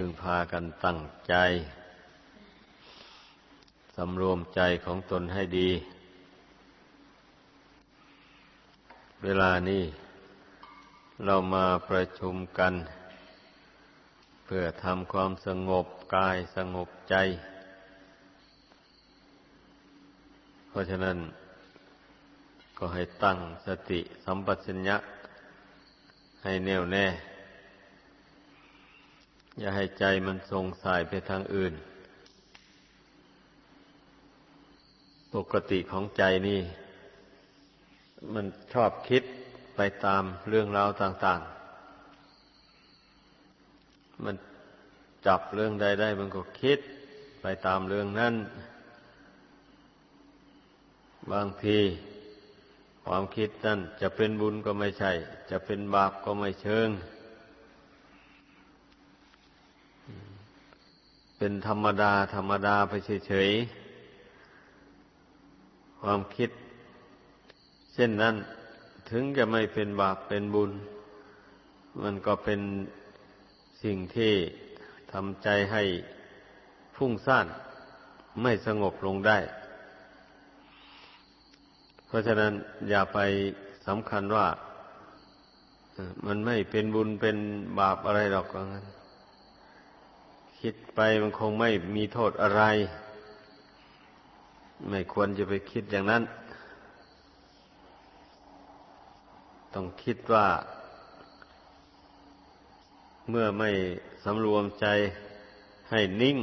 พึงพากันตั้งใจ สำรวมใจของตนให้ดี เวลานี้เรามาประชุมกัน เพื่อทำความสงบกายสงบใจ เพราะฉะนั้น ก็ให้ตั้งสติสัมปชัญญะให้แน่วแน่ อย่าให้ใจมันส่งสายไปทางอื่น ปกติของใจนี่ มันชอบคิดไปตามเรื่องราวต่าง ๆ มันจับเรื่องใดได้มันก็คิดไปตามเรื่องนั้น บางทีความคิดนั่นจะเป็นบุญก็ไม่ใช่ จะเป็นบาปก็ไม่เชิง เป็นธรรมดา ธรรมดาไปเฉยๆ ความคิด เช่นนั้นถึงจะไม่เป็นบาปเป็นบุญ มันก็เป็นสิ่งที่ทำใจให้พุ่งซ่านไม่สงบลงได้ เพราะฉะนั้นอย่าไปสำคัญว่า มันไม่เป็นบุญเป็นบาปอะไรหรอกงั้น คิดไปมันคงไม่มีโทษอะไร ไม่ควรจะไปคิดอย่างนั้น ต้องคิดว่า เมื่อไม่สำรวมใจให้นิ่ง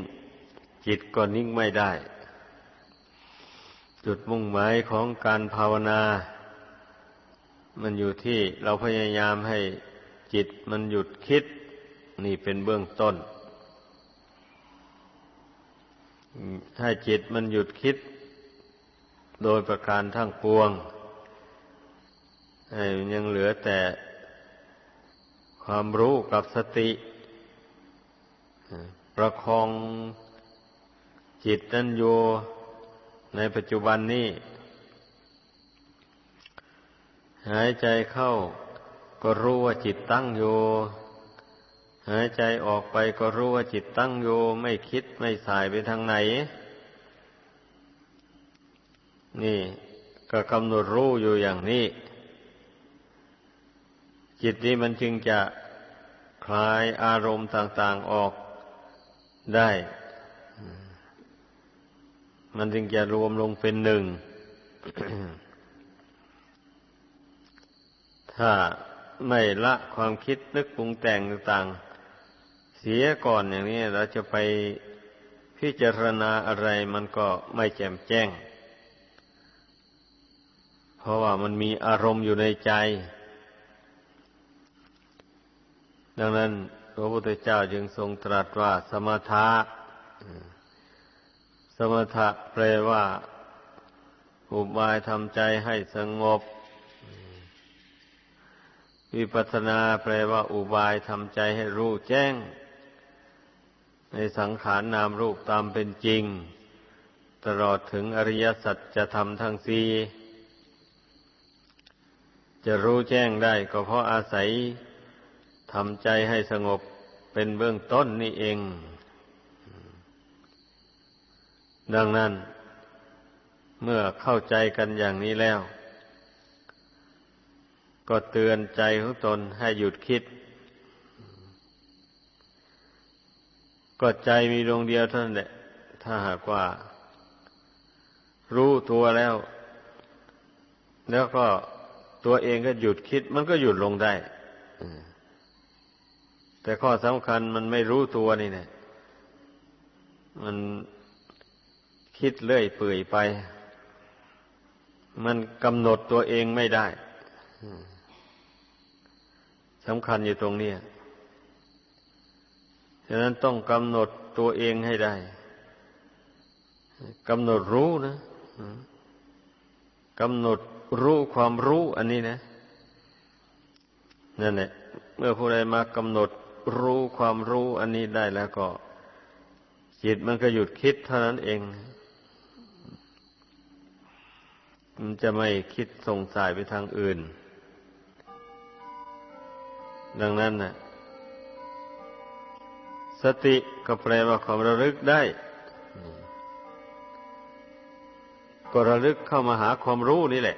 จิตก็นิ่งไม่ได้ จุดมุ่งหมายของการภาวนา มันอยู่ที่เราพยายามให้จิตมันหยุดคิด นี่เป็นเบื้องต้น ถ้าจิตมันหยุดคิดโดยประการทั้งปวงยังเหลือแต่ความรู้กับสติประคองจิตนั้นอยู่ในปัจจุบันนี้ หายใจเข้าก็รู้ว่าจิตตั้งอยู่ หายใจออกไปก็รู้ว่าจิตตั้งอยู่ไม่คิดไม่สายไปทางไหน นี่ ก็กำหนดรู้อยู่อย่างนี้ จิตนี้มันจึงจะคลายอารมณ์ต่างๆออกได้ มันจึงจะรวมลงเป็นหนึ่ง ถ้าไม่ละความคิดนึกปรุงแต่งต่างๆ สียก่อนอย่างนี้เราจะไปพิจารณาอะไรมันก็ไม่แจ่มแจ้ง เพราะว่ามันมีอารมณ์อยู่ในใจ ดังนั้นพระพุทธเจ้าจึงทรงตรัสว่าสมถะสมถะแปลว่า อุบายทำใจให้สงบ วิปัสสนาแปลว่าอุบายทำใจให้รู้แจ้ง ในสังขารนามรูปตามเป็นจริง ตลอดถึงอริยสัจจะทำทั้งสี่จะรู้แจ้งได้ก็เพราะอาศัยทำใจให้สงบเป็นเบื้องต้นนี่เอง ดังนั้น เมื่อเข้าใจกันอย่างนี้แล้ว ก็เตือนใจของตนให้หยุดคิด ก็ใจมีดวงเดียวเท่านั้นแหละ ถ้าหากว่า รู้ตัวแล้ว แล้วก็ตัวเองก็หยุดคิด มันก็หยุดลงได้แต่ข้อสำคัญมันไม่รู้ตัวนี่เนี่ยมันคิดเลื่อยเปื่อยไป มันกำหนดตัวเองไม่ได้สำคัญอยู่ตรงนี้ ฉะนั้นต้องกำหนดตัวเองให้ได้กำหนดรู้นะกำหนดรู้ความรู้อันนี้นะนั่นแหละเมื่อผู้ใดมากำหนดรู้ความรู้อันนี้ได้แล้วก็ จิตมันก็หยุดคิดเท่านั้นเอง มันจะไม่คิดส่งสายไปทางอื่น ดังนั้นนะ่ะ สติก็แปลว่าความระลึกได้ ก็ระลึกเข้ามาหาความรู้นี่แหละ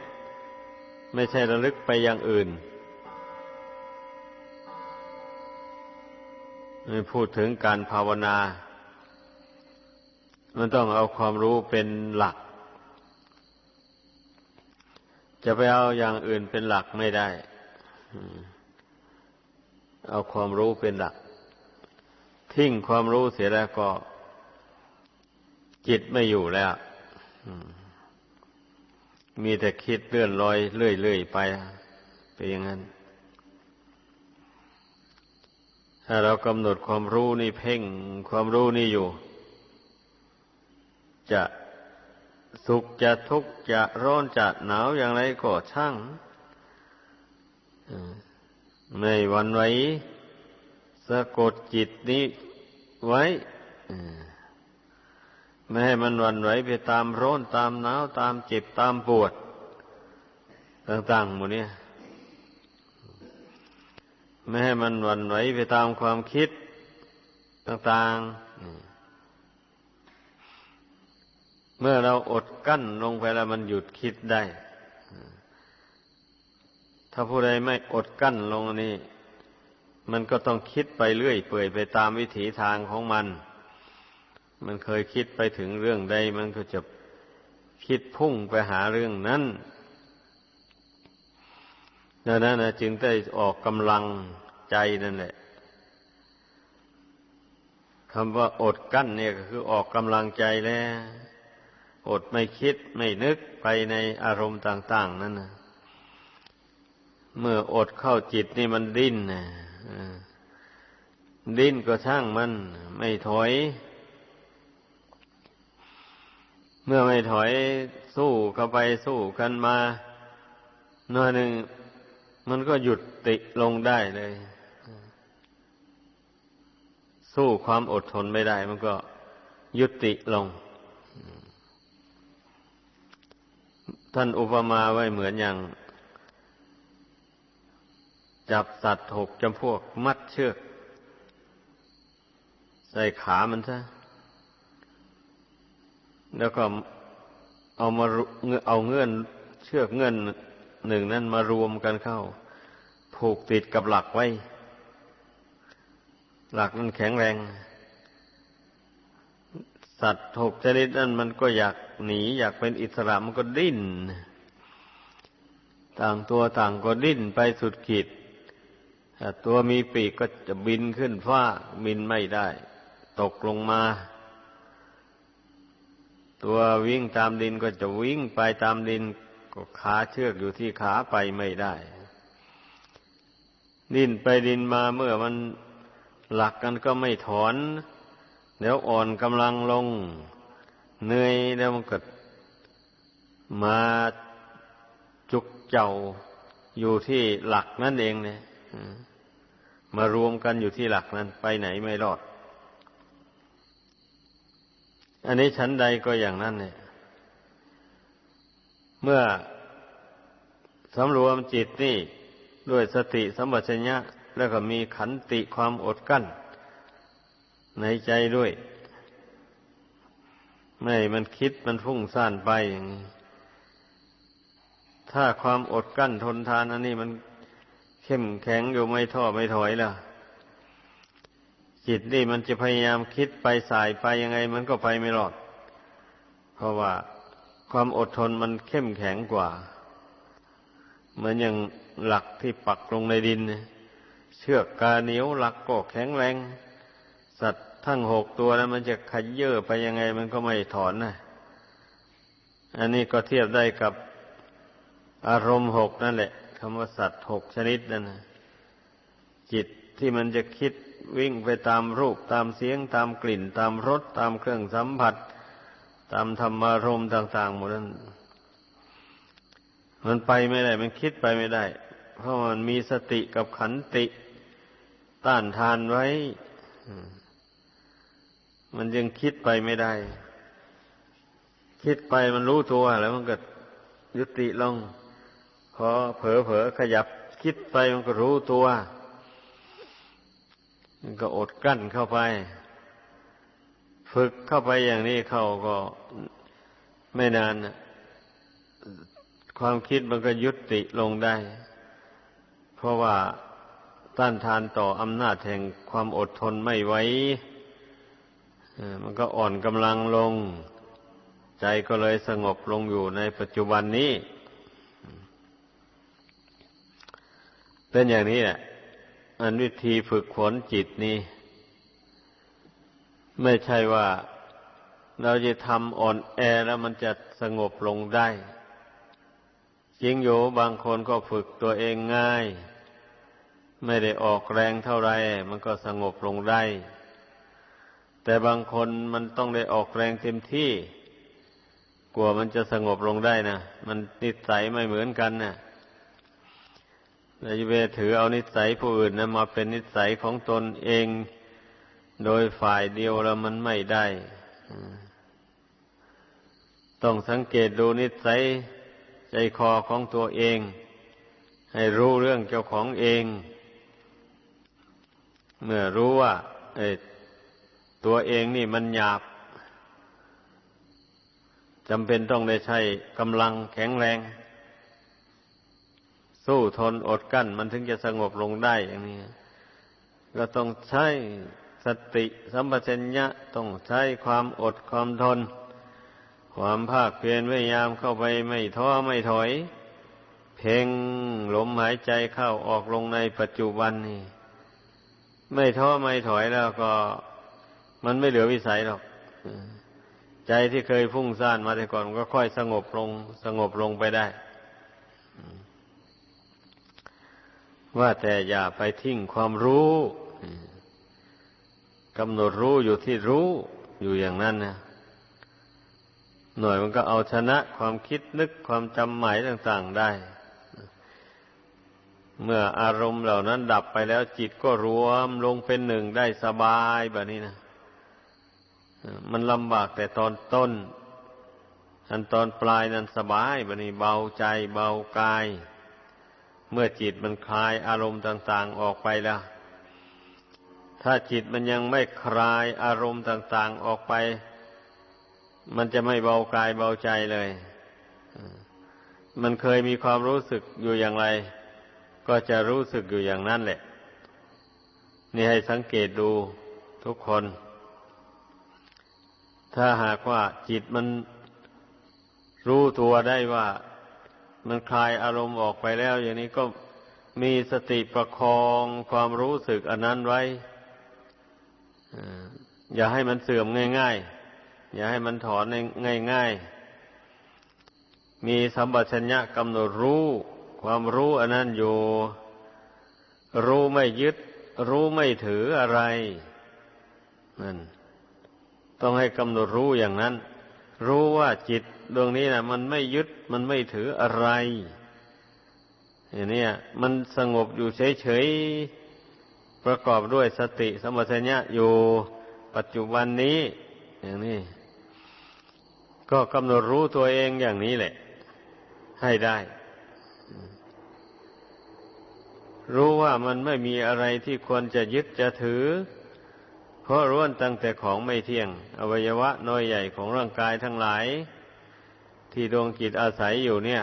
ไม่ใช่ระลึกไปอย่างอื่นไม่พูดถึงการภาวนา มันต้องเอาความรู้เป็นหลัก จะไปเอาอย่างอื่นเป็นหลักไม่ได้ เอาความรู้เป็นหลัก ทิ้งความรู้เสียแล้วก็ จิตไม่อยู่แล้วมีแต่คิดเลื่อนลอยเรื่อยๆไปเป็นอย่างนั้น ถ้าเรากำหนดความรู้นี่เพ่งความรู้นี่อยู่ จะสุขจะทุกข์จะร้อนจะหนาวอย่างไรก็ช่างไม่วันไหวสะกดจิตนี้ ไว้ไม่ให้มันวันไหวไปตามร้อนตามหนาวตามเจ็บตามปวด ต่างๆหมดเนี่ยไม่ให้มันวันไหวไปตามความคิดต่างๆ เมื่อเราอดกั้นลงไปแล้วมันหยุดคิดได้ ถ้าผู้ใดไม่อดกั้นลงนี้ มันก็ต้องคิดไปเรื่อยเปื่อยไปตามวิถีทางของมัน มันเคยคิดไปถึงเรื่องใด มันก็จะคิดพุ่งไปหาเรื่องนั้นดังนั้นนะจึงได้ออกกำลังใจนั่นแหละคำว่าอดกั้นเนี่ยก็คือออกกำลังใจแล้ว อดไม่คิดไม่นึกไปในอารมณ์ต่าง ๆ นั่นนะเมื่ออดเข้าจิตนี่มันดิ้นนะ ดิ้นก็ช่างมัน ไม่ถอย เมื่อไม่ถอยสู้เข้าไปสู้กันมาหน่อยหนึ่งมันก็หยุดติลงได้เลย สู้ความอดทนไม่ได้ มันก็ยุติลง ท่านอุปมาไว้เหมือนอย่าง จับสัตว์หกจำพวกมัดเชือก ใส่ขามันซะ แล้วก็เอามาเอาเงื่อนเชือกเงื่อนหนึ่งนั้นมารวมกันเข้า ผูกติดกับหลักไว้ หลักมันแข็งแรง สัตว์หกชนิดนั้นมันก็อยากหนี อยากเป็นอิสระมันก็ดิ้นต่างตัวต่างก็ดิ้นไปสุดขีด ตัวมีปีกก็จะบินขึ้นฟ้าบินไม่ได้ ตกลงมา ตัววิ่งตามดินก็จะวิ่งไปตามดิน ก็ขาเชือกอยู่ที่ขาไปไม่ได้ ดินไปดินมาเมื่อมันหลักกันก็ไม่ถอน เดี๋ยวอ่อนกำลังลงเหนื่อยแล้วมันก็มาจุกเจ้าอยู่ที่หลักนั่นเองเนี่ย มารวมกันอยู่ที่หลักนั้นไปไหนไม่รอด อันนี้ชั้นใดก็อย่างนั้นเนี่ย เมื่อสำรวมจิตนี่ด้วยสติสัมปชัญญะแล้วก็มีขันติความอดกั้น ในใจด้วย ไม่มันคิดมันฟุ้งซ่านไปอย่างนี้ถ้าความอดกั้นทนทานอันนี้มัน เข้มแข็งอยู่ไม่ท้อไม่ถอยล่ะ จิตนี่มันจะพยายามคิดไปสายไปยังไง มันก็ไปไม่รอด เพราะว่าความอดทนมันเข้มแข็งกว่า เหมือนอย่างหลักที่ปักลงในดิน เชือกกาเหนียวหลักก็แข็งแรง สัตว์ทั้งหกตัวแล้วมันจะขยเยอะไปยังไง มันก็ไม่ถอนนะอันนี้ก็เทียบได้กับอารมณ์หกนั่นแหละ คำว่าสัตว์หกชนิดนั่นนะจิตที่มันจะคิดวิ่งไปตามรูปตามเสียงตามกลิ่น ตามรสตามเครื่องสัมผัส ตามธรรมารมต่างๆหมดนั้นมันไปไม่ได้ มันคิดไปไม่ได้ เพราะมันมีสติกับขันติต้านทานไว้ มันยังคิดไปไม่ได้ คิดไปมันรู้ตัวแล้วมันก็ยุติลง พอเผลอเผลอขยับคิดไปมันก็รู้ตัว มันก็อดกลั้นเข้าไป ฝึกเข้าไปอย่างนี้เขาก็ไม่นานนะความคิดมันก็ยุติลงได้ เพราะว่าต้านทานต่ออำนาจแห่งความอดทนไม่ไหวมันก็อ่อนกำลังลง ใจก็เลยสงบลงอยู่ในปัจจุบันนี้ เป็นอย่างนี้แหละอันวิธีฝึกฝนจิตนี้ ไม่ใช่ว่าเราจะทำอ่อนแอแล้วมันจะสงบลงได้จริงอยู่บางคนก็ฝึกตัวเองง่าย ไม่ได้ออกแรงเท่าไรมันก็สงบลงได้ แต่บางคนมันต้องได้ออกแรงเต็มที่ กลัวมันจะสงบลงได้นะมันนิสัยไม่เหมือนกันน่ะ เราจะไปถือเอานิสัยผู้อื่นนะมาเป็นนิสัยของตนเอง โดยฝ่ายเดียวแล้วมันไม่ได้ ต้องสังเกตดูนิสัยใจคอของตัวเอง ให้รู้เรื่องเจ้าของเอง เมื่อรู้ว่าตัวเองนี่มันหยาบจำเป็นต้องได้ใช้กำลังแข็งแรง สู้ทนอดกั้น มันถึงจะสงบลงได้อย่างนี้ ก็ต้องใช้สติสัมปชัญญะต้องใช้ความอดความทน ความภาคเพียรพยายามเข้าไปไม่ท้อไม่ถอย เพ่งลมหายใจเข้าออกลงในปัจจุบันนี่ไม่ท้อไม่ถอยแล้วก็ มันไม่เหลือวิสัยหรอกใจที่เคยฟุ้งซ่านมาแต่ก่อนก็ค่อยสงบลงสงบลงไปได้ ว่าแต่อย่าไปทิ้งความรู้กำหนดรู้อยู่ที่รู้อยู่อย่างนั้นนะหน่อยมันก็เอาชนะความคิดนึกความจำหมายต่าง ๆได้ เมื่ออารมณ์เหล่านั้นดับไปแล้วจิตก็รวมลงเป็นหนึ่งได้สบายแบบนี้นะมันลำบากแต่ตอนต้น อันตอนปลายนั้นสบายแบบนี้เบาใจเบากาย เมื่อจิตมันคลายอารมณ์ต่าง ๆออกไปแล้ว ถ้าจิตมันยังไม่คลายอารมณ์ต่าง ๆออกไป มันจะไม่เบากายเบาใจเลย มันเคยมีความรู้สึกอยู่อย่างไร ก็จะรู้สึกอยู่อย่างนั้นแหละ นี่ให้สังเกตดูทุกคน ถ้าหากว่าจิตมันรู้ตัวได้ว่า มันคลายอารมณ์ออกไปแล้ว อย่างนี้ก็มีสติประคองความรู้สึกอันนั้นไว้อย่าให้มันเสื่อมง่าย ๆ อย่าให้มันถอนง่ายๆ มีสัมปชัญญะกำหนดรู้ ความรู้อันนั้นอยู่ รู้ไม่ยึด รู้ไม่ถืออะไรนั่นต้องให้กำหนดรู้อย่างนั้น รู้ว่าจิตดวงนี้นะมันไม่ยึดมันไม่ถืออะไรอย่างนี้มันสงบอยู่เฉยๆประกอบด้วยสติสมัชัญญะอยู่ปัจจุบันนี้ อย่างนี้ ก็กำหนดรู้ตัวเองอย่างนี้แหละ ให้ได้ รู้ว่ามันไม่มีอะไรที่ควรจะยึดจะถือ เพราะร้วนตั้งแต่ของไม่เที่ยง อวัยวะน้อยใหญ่ของร่างกายทั้งหลาย ที่ดวงจิตอาศัยอยู่เนี่ย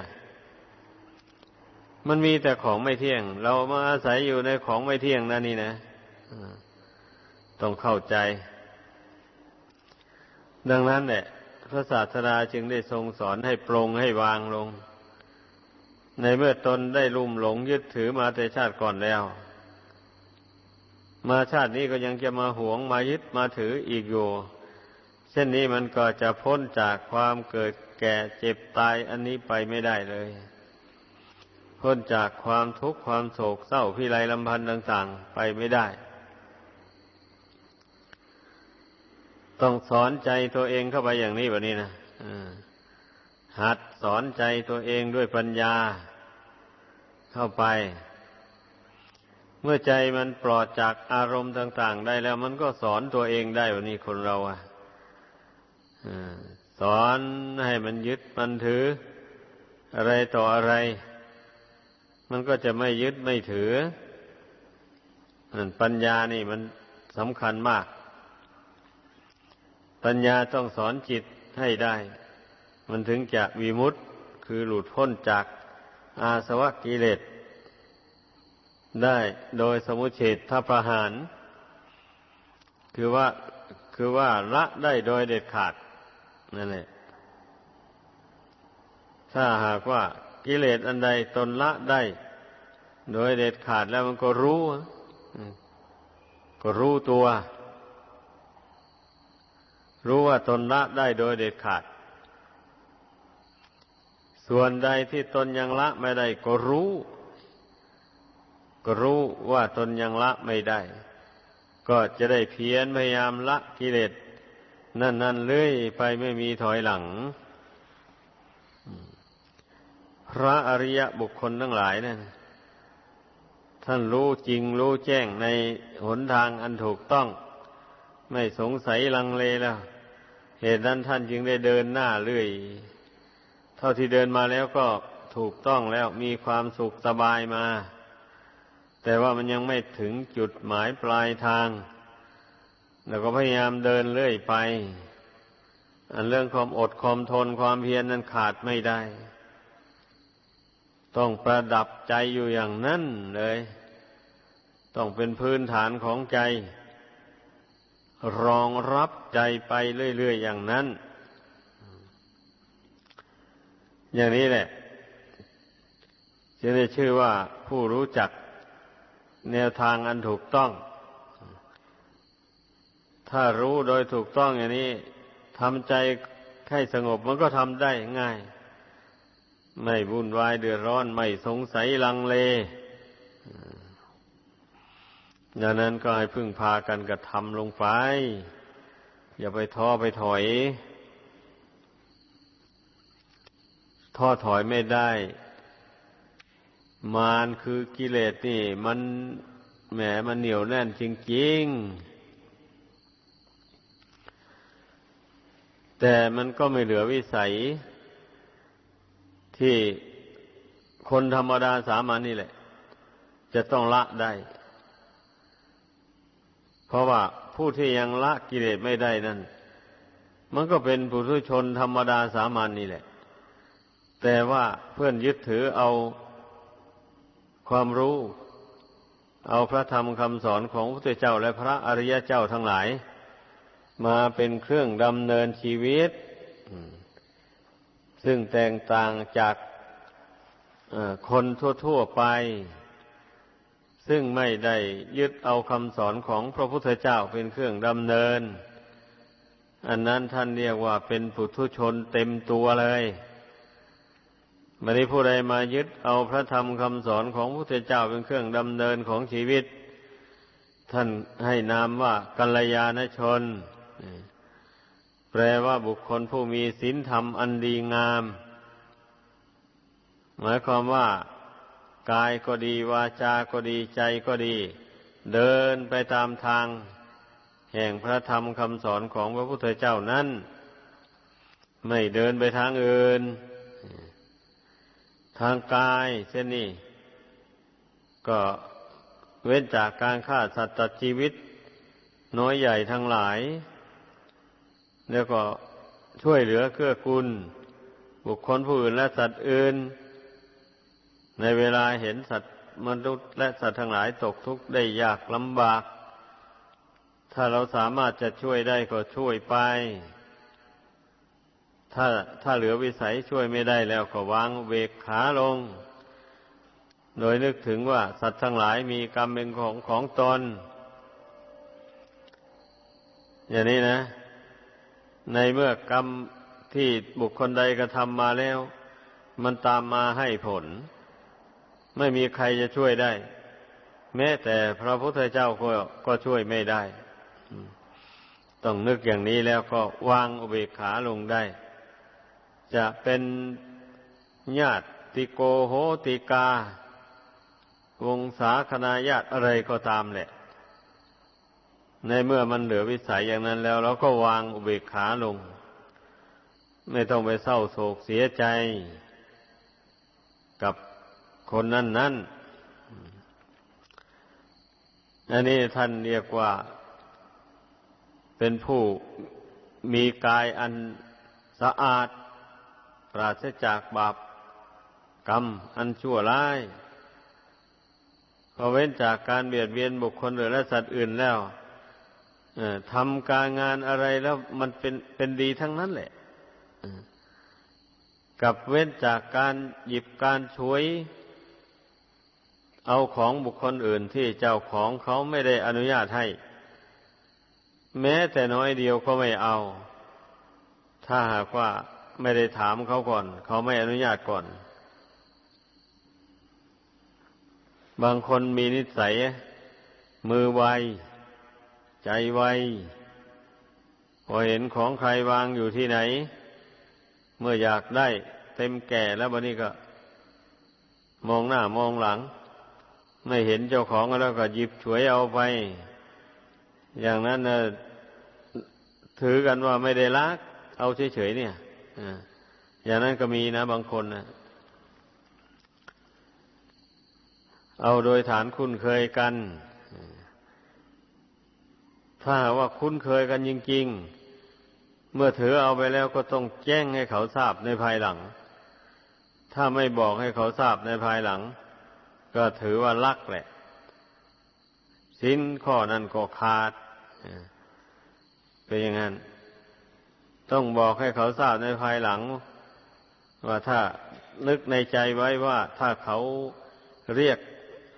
มันมีแต่ของไม่เที่ยง เรามาอาศัยอยู่ในของไม่เที่ยงนั่นนี่นะต้องเข้าใจ ดังนั้นแหละพระศาสดาจึงได้ทรงสอนให้ปรงให้วางลง ในเมื่อตนได้ลุ่มหลงยึดถือมาแต่ชาติก่อนแล้ว มาชาตินี้ก็ยังจะมาหวงมายึดมาถืออีกอยู่ เช่นนี้มันก็จะพ้นจากความเกิดแก่เจ็บตายอันนี้ไปไม่ได้เลย พ้นจากความทุกข์ความโศกเศร้าพิไรลำพันธ์ต่างๆ ไปไม่ได้ ต้องสอนใจตัวเองเข้าไปอย่างนี้แบบนี้นะหัดสอนใจตัวเองด้วยปัญญาเข้าไป เมื่อใจมันปลอดจากอารมณ์ต่าง ๆ ได้แล้วมันก็สอนตัวเองได้แบบนี้คนเราอะสอนให้มันยึดมันถือ อะไรต่ออะไร มันก็จะไม่ยึดไม่ถือปัญญานี่มันสำคัญมาก ปัญญาต้องสอนจิตให้ได้ มันถึงจะวิมุตต์คือหลุดพ้นจากอาสวะกิเลส ได้โดยสมุเฉททประหาร คือว่าคือว่าละได้โดยเด็ดขาดนั่นแหละถ้าหากว่ากิเลสอันใดตนละได้ โดยเด็ดขาดแล้วมันก็รู้ ก็รู้ตัว รู้ว่าตนละได้โดยเด็ดขาด ส่วนใดที่ตนยังละไม่ได้ก็รู้ ก็รู้ว่าตนยังละไม่ได้ ก็จะได้เพียรพยายามละกิเลสนั่นนั่นเลื่อยไปไม่มีถอยหลัง พระอริยบุคคลทั้งหลายเนั่นท่านรู้จริงรู้แจ้งในหนทางอันถูกต้อง ไม่สงสัยลังเลแล้ว เหตุนั้นท่านจึงได้เดินหน้าเรื่อย เท่าที่เดินมาแล้วก็ถูกต้องแล้วมีความสุขสบายมา แต่ว่ามันยังไม่ถึงจุดหมายปลายทาง แล้วก็พยายามเดินเรื่อยไป อันเรื่องความอดความทนความเพียรนั้นขาดไม่ได้ ต้องประดับใจอยู่อย่างนั้นเลย ต้องเป็นพื้นฐานของใจ รองรับใจไปเรื่อย ๆ อย่างนั้น อย่างนี้แหละ จะได้ชื่อว่าผู้รู้จัก แนวทางอันถูกต้อง ถ้ารู้โดยถูกต้องอย่างนี้ทำใจให้สงบมันก็ทำได้ง่าย ไม่วุ่นวายเดือดร้อน ไม่สงสัยลังเลดังนั้นก็ให้พึ่งพากันกระทำลงไป อย่าไปท้อไปถอย ท้อถอยไม่ได้ มารคือกิเลสนี่ มันแหมมันเหนียวแน่นจริงๆ แต่มันก็ไม่เหลือวิสัย ที่คนธรรมดาสามัญนนี่แหละ จะต้องละได้ เพราะว่าผู้ที่ยังละกิเลสไม่ได้นั่น มันก็เป็นผู้ทุชนธรรมดาสามัญนนี่แหละ แต่ว่าเพื่อนยึดถือเอา ความรู้ เอาพระธรรมคำสอนของพระพุทธเจ้าและพระอริยเจ้าทั้งหลาย มาเป็นเครื่องดำเนินชีวิต ซึ่งแตกต่างจากคนทั่ว ๆไป ซึ่งไม่ได้ยึดเอาคำสอนของพระพุทธเจ้าเป็นเครื่องดำเนิน อันนั้นท่านเรียกว่าเป็นปุถุชนเต็มตัวเลย ม่ได้ผู้ใดมายึดเอาพระธรรมคำสอนของพระพุทธเจ้าเป็นเครื่องดำเนินของชีวิต ท่านให้นามว่ากัลยาณชน แปลว่าบุคคลผู้มีศีลธรรมอันดีงาม หมายความว่ากายก็ดีวาจาก็ดีใจก็ดี เดินไปตามทาง แห่งพระธรรมคำสอนของพระพุทธเจ้านั้น ไม่เดินไปทางอื่น ทางกายเช่นนี้ ก็เว้นจากการฆ่าสัตว์ตัดชีวิต น้อยใหญ่ทั้งหลาย แล้วก็ช่วยเหลือเกื้อกูลบุคคลผู้อื่นและสัตว์อื่น ในเวลาเห็นสัตว์มนุษย์และสัตว์ทั้งหลายตกทุกข์ได้ยากลำบาก ถ้าเราสามารถจะช่วยได้ก็ช่วยไป ถ้าถ้าเหลือวิสัยช่วยไม่ได้แล้วก็วางเวกขาลง โดยนึกถึงว่าสัตว์ทั้งหลายมีกรรมเป็นของของตน อย่างนี้นะ ในเมื่อกรรมที่บุคคลใดกระทำมาแล้ว มันตามมาให้ผล ไม่มีใครจะช่วยได้ แม้แต่พระพุทธเจ้าก็ก็ช่วยไม่ได้ ต้องนึกอย่างนี้แล้วก็วางอุเบกขาลงได้ จะเป็นญาติโกโหติกา วงศาคณาญาติอะไรก็ตามแหละ ในเมื่อมันเหลือวิสัยอย่างนั้นแล้วเราก็วางอุเบกขาลง ไม่ต้องไปเศร้าโศกเสียใจ กับคนนั้นนั้นอันนี้ท่านเรียกว่าเป็นผู้มีกายอันสะอาด ปราศจากบาปกรรมอันชั่วร้ายพอเว้นจากการเบียดเบียนบุคคลหรือและสัตว์อื่นแล้วทำการงานอะไรแล้วมันเป็นเป็นดีทั้งนั้นแหละกับเว้นจากการหยิบการช่วย เอาของบุคคลอื่นที่เจ้าของเขาไม่ได้อนุญาตให้ แม้แต่น้อยเดียวก็ไม่เอา ถ้าหากว่า ไม่ได้ถามเขาก่อน เขาไม่อนุญาตก่อน บางคนมีนิสัย มือไว ใจไว พอเห็นของใครวางอยู่ที่ไหน เมื่ออยากได้เต็มแก่แล้วบันนี้ก็ มองหน้ามองหลัง ไม่เห็นเจ้าของแล้วก็หยิบฉวยเอาไป อย่างนั้นนะถือกันว่าไม่ได้ลัก เอาเฉยๆเนี่ย อย่างนั้นก็มีนะ บางคนนะเอาโดยฐานคุ้นเคยกัน ถ้าว่าคุ้นเคยกันจริง ๆ เมื่อถือเอาไปแล้วก็ต้องแจ้งให้เขาทราบในภายหลัง ถ้าไม่บอกให้เขาทราบในภายหลัง ก็ถือว่าลักแหละสินข้อนั้นก็ขาดเป็นอย่างนั้น ต้องบอกให้เขาทราบในภายหลัง ว่าถ้านึกในใจไว้ว่าถ้าเขาเรียก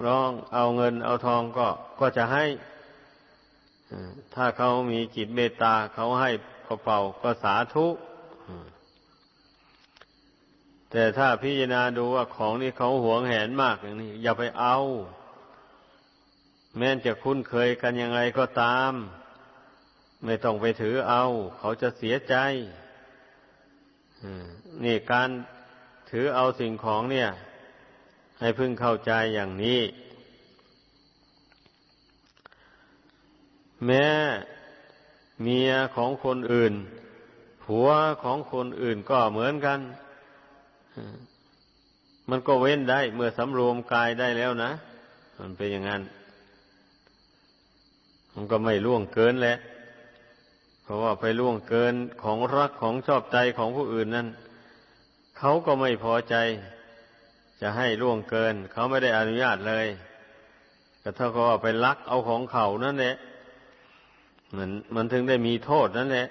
ร้องเอาเงินเอาทองก็ก็จะให้ ถ้าเขามีจิตเมตตาเขาให้กระเป๋าก็สาธุแต่ถ้าพิจารณาดูว่าของนี้เขาหวงแหนมากอย่างนี้ อย่าไปเอา แม้จะคุ้นเคยกันยังไงก็ตาม ไม่ต้องไปถือเอา เขาจะเสียใจนี่การถือเอาสิ่งของเนี่ย ให้พึ่งเข้าใจอย่างนี้ แม้เมียของคนอื่น ผัวของคนอื่นก็เหมือนกันมันก็เว้นได้เมื่อสำรวมกายได้แล้วนะ มันเป็นอย่างนั้น มันก็ไม่ล่วงเกินแหละ เพราะว่าไปล่วงเกินของรักของชอบใจของผู้อื่นนั้นเขาก็ไม่พอใจ จะให้ล่วงเกิน เขาไม่ได้อนุญาตเลยแต่ถ้าเขาไปลักเอาของเขานั่นแหละมันมันถึงได้มีโทษนั่นแหละ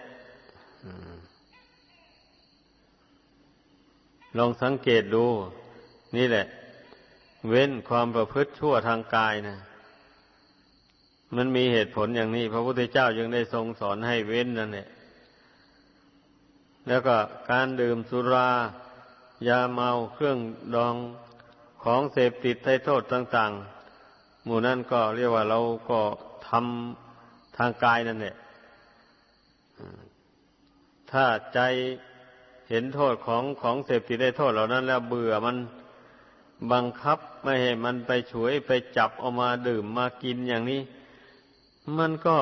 ลองสังเกตดู นี่แหละ เว้นความประพฤติชั่วทางกายนะ มันมีเหตุผลอย่างนี้ พระพุทธเจ้ายังได้ทรงสอนให้เว้นนั่นแหละแล้วก็การดื่มสุรายาเมาเครื่องดองของเสพติดให้โทษต่าง ๆ หมู่นั้นก็เรียกว่าเราก็ทำทางกายนั่นแหละถ้าใจเห็นโทษของของเสพติดได้โทษเหล่านั้น แล้วเบื่อมันบังคับไม่ให้มันไปฉวยไปจับเอามาดื่มมากินอย่างนี้ มันก็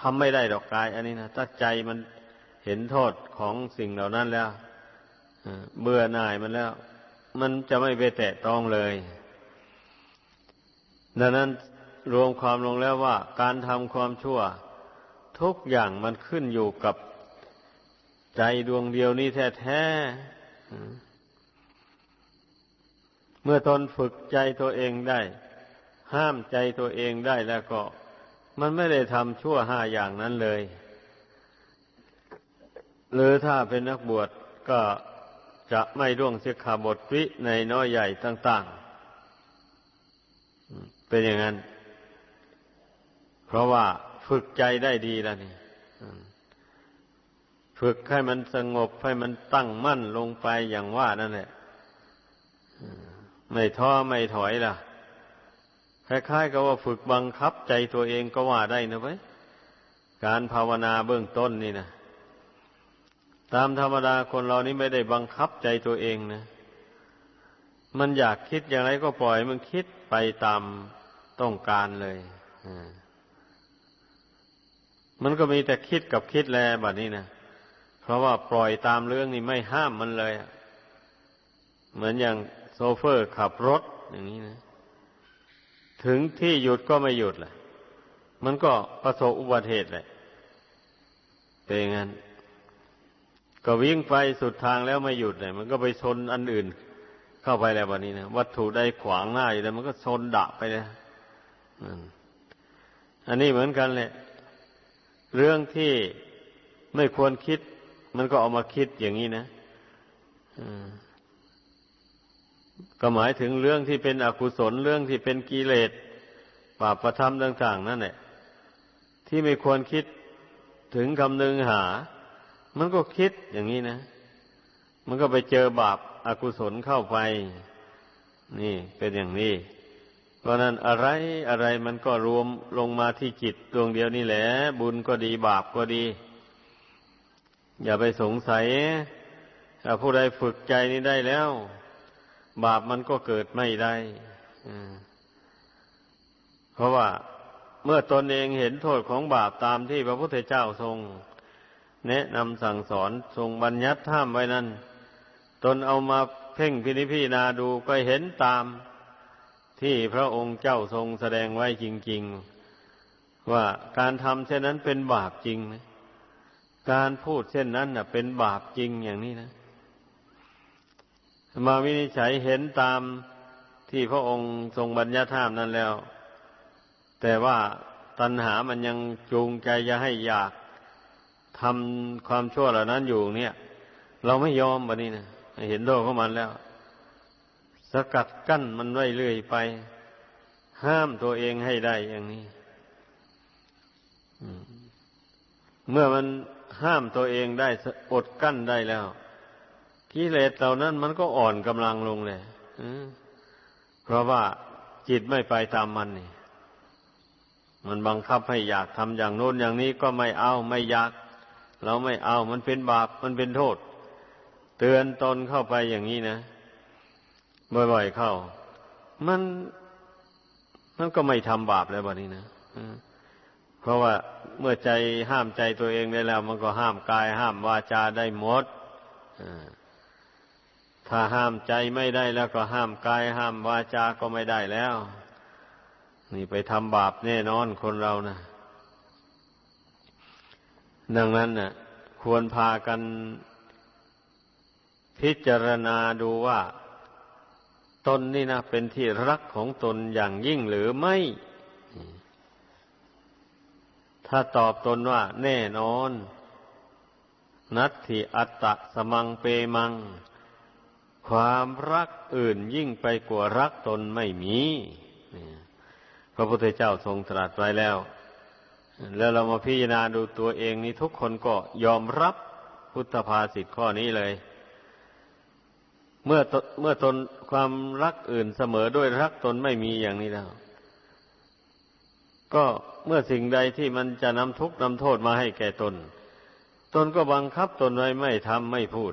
ทำไม่ได้ดอกกาย อันนี้นะถ้าใจมันเห็นโทษของสิ่งเหล่านั้นแล้วเบื่อหน่ายมันแล้ว มันจะไม่ไปแตะต้องเลย ดังนั้นรวมความลงแล้วว่า การทำความชั่ว ทุกอย่างมันขึ้นอยู่กับใจดวงเดียวนี้แท้ๆเมื่อตนฝึกใจตัวเองได้ ห้ามใจตัวเองได้แล้วก็ มันไม่ได้ทำชั่วห้าอย่างนั้นเลย หรือถ้าเป็นนักบวชก็จะไม่ร่วงเสียขาบทวิในน้อยใหญ่ต่าง ๆ เป็นอย่างนั้น เพราะว่าฝึกใจได้ดีแล้วนี่ฝึกให้มันสงบให้มันตั้งมั่นลงไปอย่างว่านั่นแหละไม่ท้อไม่ถอยล่ะ คล้ายๆกับว่าฝึกบังคับใจตัวเองก็ว่าได้นะเว้ยการภาวนาเบื้องต้นนี่นะตามธรรมดาคนเรานี่ไม่ได้บังคับใจตัวเองนะมันอยากคิดอย่างไรก็ปล่อยมันคิดไปตามต้องการเลยมันก็มีแต่คิดกับคิดแลแบบนี้นะเพราะว่าปล่อยตามเรื่องนี่ไม่ห้ามมันเลยเหมือนอย่างโซเฟอร์ขับรถอย่างนี้นะ ถึงที่หยุดก็ไม่หยุดแหละ มันก็ประสบอุบัติเหตุแหละเป็นงั้น ก็วิ่งไปสุดทางแล้วไม่หยุดเลยมันก็ไปชนอันอื่น เข้าไปแล้ววันนี้นะวัตถุใดขวางหน้าอยู่แล้วมันก็ชนดะไปเลยอันนี้เหมือนกันแหละ เรื่องที่ไม่ควรคิด มันก็เอามาคิดอย่างนี้นะ ก็หมายถึงเรื่องที่เป็นอกุศลเรื่องที่เป็นกิเลสบาปประทำต่าง ๆ นั่นแหละที่ไม่ควรคิดถึงคำนึงหา มันก็คิดอย่างนี้นะ มันก็ไปเจอบาปอากุศลเข้าไป นี่เป็นอย่างนี้ เพราะนั้นอะไรอะไรมันก็รวมลงมาที่จิตดวงเดียวนี่แหละ บุญก็ดีบาปก็ดี อย่าไปสงสัยถ้าผู้ใดฝึกใจนี้ได้แล้ว บาปมันก็เกิดไม่ได้เพราะว่าเมื่อตนเองเห็นโทษของบาปตามที่พระพุทธเจ้าทรง แนะนำสั่งสอนทรงบัญญัติห้ามไว้นั้น ตนเอามาเพ่งพินิพิจาดูก็เห็นตามที่พระองค์เจ้าทรงแสดงไว้จริง ๆ ว่าการทำเช่นนั้นเป็นบาปจริงนะการพูดเช่นนั้นนะเป็นบาปจริงอย่างนี้นะ มาวินิจฉัยเห็นตามที่พระองค์ทรงบัญญัติห้ามนั้นแล้ว แต่ว่าตัณหามันยังจูงใจจะให้อยากทำความชั่วเหล่านั้นอยู่เนี่ย เราไม่ยอมแบันนี้นะเห็นโทษของมันแล้ว สกัดกั้นมันไว้เรื่อยไป ห้ามตัวเองให้ได้อย่างนี้เมื่อมันห้ามตัวเองได้อดกั้นได้แล้ว กิเลสเหล่านั้นมันก็อ่อนกำลังลงเลยเพราะว่าจิตไม่ไปตามมันนี่ มันบังคับให้อยากทำอย่างโน้นอย่างนี้ก็ไม่เอาไม่อยาก เราไม่เอามันเป็นบาปมันเป็นโทษ เตือนตนเข้าไปอย่างนี้นะบ่อยๆเข้า มันมันก็ไม่ทำบาปแล้วบัดนี้นะเพราะว่าเมื่อใจห้ามใจตัวเองได้แล้ว มันก็ห้ามกายห้ามวาจาได้หมด ถ้าห้ามใจไม่ได้แล้วก็ห้ามกายห้ามวาจาก็ไม่ได้แล้ว นี่ไปทำบาปแน่นอนคนเรานะดังนั้นนะ่ะ ควรพากันพิจารณาดูว่า ตนนี่นะเป็นที่รักของตนอย่างยิ่งหรือไม่ ถ้าตอบตนว่าแน่นอน นัตถิอัตตะสมังเปมัง ความรักอื่นยิ่งไปกว่ารักตนไม่มีพระพุทธเจ้าทรงตรัสไว้แล้ว แล้วเรามาพิจารณาดูตัวเองนี่ทุกคนก็ยอมรับพุทธภาษิตข้อนี้เลย เมื่อเมื่อตนความรักอื่นเสมอด้วยรักตนไม่มีอย่างนี้แล้ว ก็เมื่อสิ่งใดที่มันจะนำทุกข์นำโทษมาให้แก่ตน ตนก็บังคับตนไว้ไม่ทำไม่พูด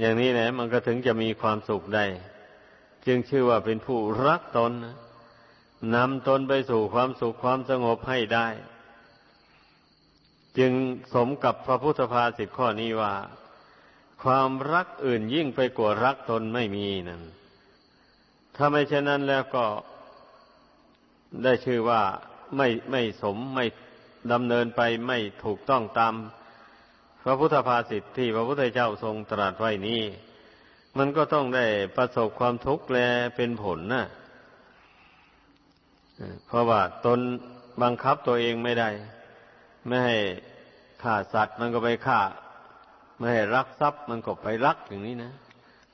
อย่างนี้แหละมันก็ถึงจะมีความสุขได้ จึงชื่อว่าเป็นผู้รักตนนำตนไปสู่ความสุขความสงบให้ได้ จึงสมกับพระพุทธภาษิตข้อนี้ว่า ความรักอื่นยิ่งไปกว่ารักตนไม่มีนั่นถ้าไม่เช่นนั้นแล้วก็ได้ชื่อว่าไม่ไม่สมไม่ดำเนินไปไม่ถูกต้องตาม พระพุทธภาษิตที่พระพุทธเจ้าทรงตรัสไว้นี้ มันก็ต้องได้ประสบความทุกข์แลเป็นผลนะ่ะเพราะว่าตนบังคับตัวเองไม่ได้ ไม่ให้ฆ่าสัตว์มันก็ไปฆ่า ไม่ให้รักทรัพย์มันก็ไปรักอย่างนี้นะ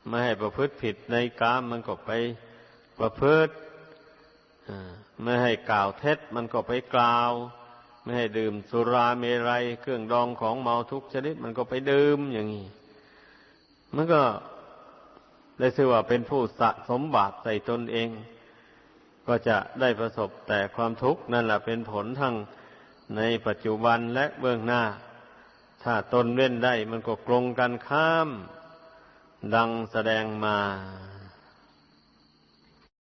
ไม่ให้ประพฤติผิดในกามมันก็ไปประพฤติไม่ให้กล่าวเท็จมันก็ไปกล่าว ไม่ให้ดื่มสุราเมรัยเครื่องดองของเมาทุกชนิด มันก็ไปดื่มอย่างนี้ มันก็ได้ชื่อว่าเป็นผู้สะสมบาปใส่ตนเอง ก็จะได้ประสบแต่ความทุกข์นั่นแหละเป็นผลทั้งในปัจจุบันและเบื้องหน้า ถ้าตนเว้นได้มันก็กลงกันข้าม ดังแสดงมา